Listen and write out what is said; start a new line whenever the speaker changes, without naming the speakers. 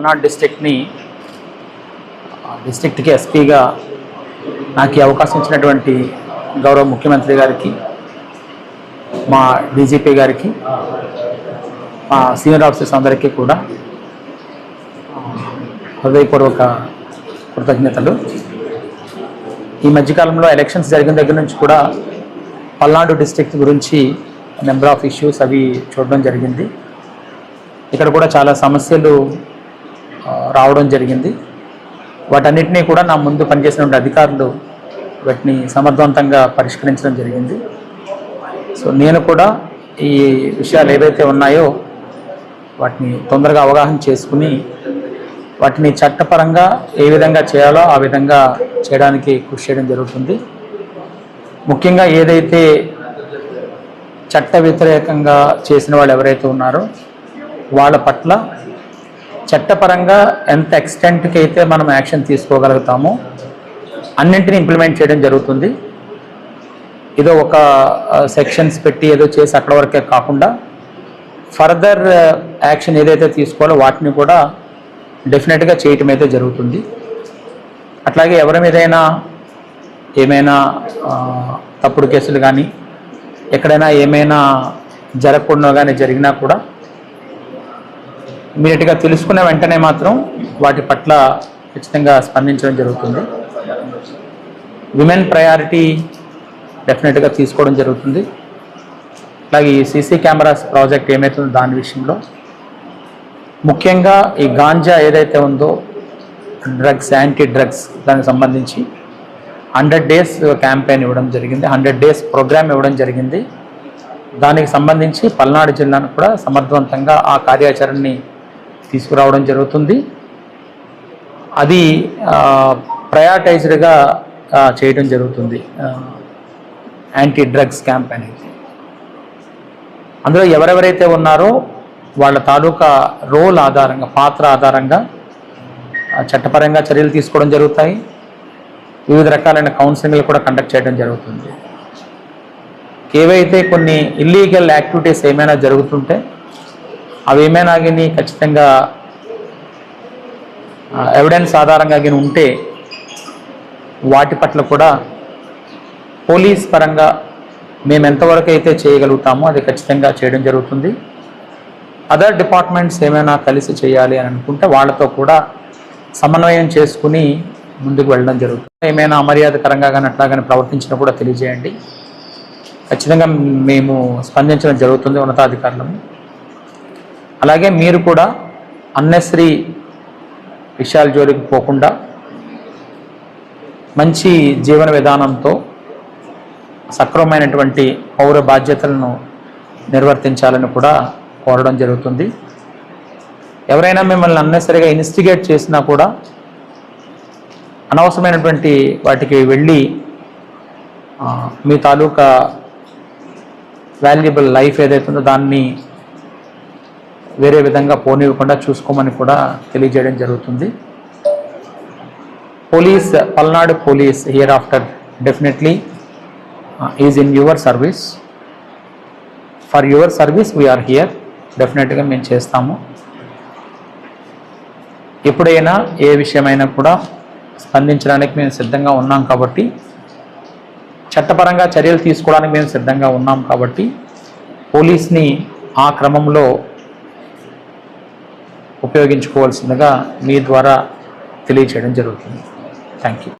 పల్నాడు డిస్ట్రిక్ట్ని డిస్ట్రిక్ట్కి ఎస్పీగా నాకు ఈ అవకాశం ఇచ్చినటువంటి గౌరవ ముఖ్యమంత్రి గారికి మా డీజీపీ గారికి మా సీనియర్ ఆఫీసర్స్ అందరికీ కూడా హృదయపూర్వక కృతజ్ఞతలు. ఈ మధ్యకాలంలో ఎలక్షన్స్ జరిగిన దగ్గర నుంచి కూడా పల్నాడు డిస్టిక్ గురించి నెంబర్ ఆఫ్ ఇష్యూస్ అవి చూడడం జరిగింది. ఇక్కడ కూడా చాలా సమస్యలు రావడం జరిగింది. వాటన్నిటినీ కూడా నా ముందు పనిచేసినటువంటి అధికారులు వాటిని సమర్థవంతంగా పరిష్కరించడం జరిగింది. సో నేను కూడా ఈ విషయాలు ఏవైతే ఉన్నాయో వాటిని తొందరగా అవగాహన చేసుకుని వాటిని చట్టపరంగా ఏ విధంగా చేయాలో ఆ విధంగా చేయడానికి కృషి చేయడం జరుగుతుంది. ముఖ్యంగా ఏదైతే చట్ట వ్యతిరేకంగా చేసిన వాళ్ళు ఎవరైతే ఉన్నారో వాళ్ళ పట్ల చట్టపరంగా ఎంత ఎక్స్టెంట్కి అయితే మనం యాక్షన్ తీసుకోగలుగుతామో అన్నింటినీ ఇంప్లిమెంట్ చేయడం జరుగుతుంది. ఏదో ఒక సెక్షన్స్ పెట్టి ఏదో చేసి అక్కడ వరకే కాకుండా ఫర్దర్ యాక్షన్ ఏదైతే తీసుకోవాలో వాటిని కూడా డెఫినెట్గా చేయటం అయితే జరుగుతుంది. అట్లాగే ఎవరి మీదైనా ఏమైనా తప్పుడు కేసులు కానీ ఎక్కడైనా ఏమైనా జరగకుండా కానీ జరిగినా కూడా ఇమీడియట్గా తెలుసుకున్న వెంటనే మాత్రం వాటి పట్ల ఖచ్చితంగా స్పందించడం జరుగుతుంది. విమెన్ ప్రయారిటీ డెఫినెట్గా తీసుకోవడం జరుగుతుంది. అలాగే ఈ సీసీ కెమెరాస్ ప్రాజెక్ట్ ఏమవుతుందో దాని విషయంలో. ముఖ్యంగా ఈ గాంజా ఏదైతే ఉందో డ్రగ్స్ యాంటీ డ్రగ్స్ దానికి సంబంధించి హండ్రెడ్ డేస్ క్యాంపెయిన్ ఇవ్వడం జరిగింది. హండ్రెడ్ డేస్ ప్రోగ్రామ్ ఇవ్వడం జరిగింది. దానికి సంబంధించి పల్నాడు జిల్లాను కూడా సమర్థవంతంగా ఆ కార్యాచరణని తీసుకురావడం జరుగుతుంది. అది ప్రయాటైజ్డ్గా చేయడం జరుగుతుంది. యాంటీ డ్రగ్స్ క్యాంప్ అనేది. అందులో ఎవరెవరైతే ఉన్నారో వాళ్ళ తాలూకా రోల్ ఆధారంగా పాత్ర ఆధారంగా చట్టపరంగా చర్యలు తీసుకోవడం జరుగుతాయి. వివిధ రకాలైన కౌన్సిలింగ్లు కూడా కండక్ట్ చేయడం జరుగుతుంది. ఏవైతే కొన్ని ఇల్లీగల్ యాక్టివిటీస్ ఏమైనా జరుగుతుంటే అవి ఏమైనా కానీ ఖచ్చితంగా ఎవిడెన్స్ ఆధారంగా కానీ ఉంటే వాటి పట్ల కూడా పోలీస్ పరంగా మేము ఎంతవరకు అయితే చేయగలుగుతామో అది ఖచ్చితంగా చేయడం జరుగుతుంది. అదర్ డిపార్ట్మెంట్స్ ఏమైనా కలిసి చేయాలి అని అనుకుంటే వాళ్ళతో కూడా సమన్వయం చేసుకుని ముందుకు వెళ్ళడం జరుగుతుంది. ఏమైనా అమర్యాదకరంగా కానీ అట్లా కానీ ప్రవర్తించినా కూడా తెలియజేయండి. ఖచ్చితంగా మేము స్పందించడం జరుగుతుంది ఉన్నతాధికారులము. అలాగే మీరు కూడా అన్నెసరీ విషయాల జోలికి పోకుండా మంచి జీవన విధానంతో సక్రమమైనటువంటి పౌర బాధ్యతలను నిర్వర్తించాలని కూడా కోరడం జరుగుతుంది. ఎవరైనా మిమ్మల్ని అన్నెసరిగా ఇన్స్టిగేట్ చేసినా కూడా అనవసరమైనటువంటి వాటికి వెళ్ళి మీ తాలూకా వాల్యుబుల్ లైఫ్ ఏదైతే ఉందో దాన్ని వేరే విధంగా పోనివ్వకుండా చూసుకోమని కూడా తెలియజేయడం జరుగుతుంది. Police Palnadu police here after definitely is in your service for your service we're here డెఫినెట్గా మేము చేస్తాము. ఎప్పుడైనా ఏ విషయమైనా కూడా స్పందించడానికి మేము సిద్ధంగా ఉన్నాం కాబట్టి చట్టపరంగా చర్యలు తీసుకోవడానికి మేము సిద్ధంగా ఉన్నాం కాబట్టి పోలీస్ని ఆ క్రమంలో ఉపయోగించుకోవాల్సిందిగా మీ ద్వారా తెలియచేయడం జరుగుతుంది. Thank you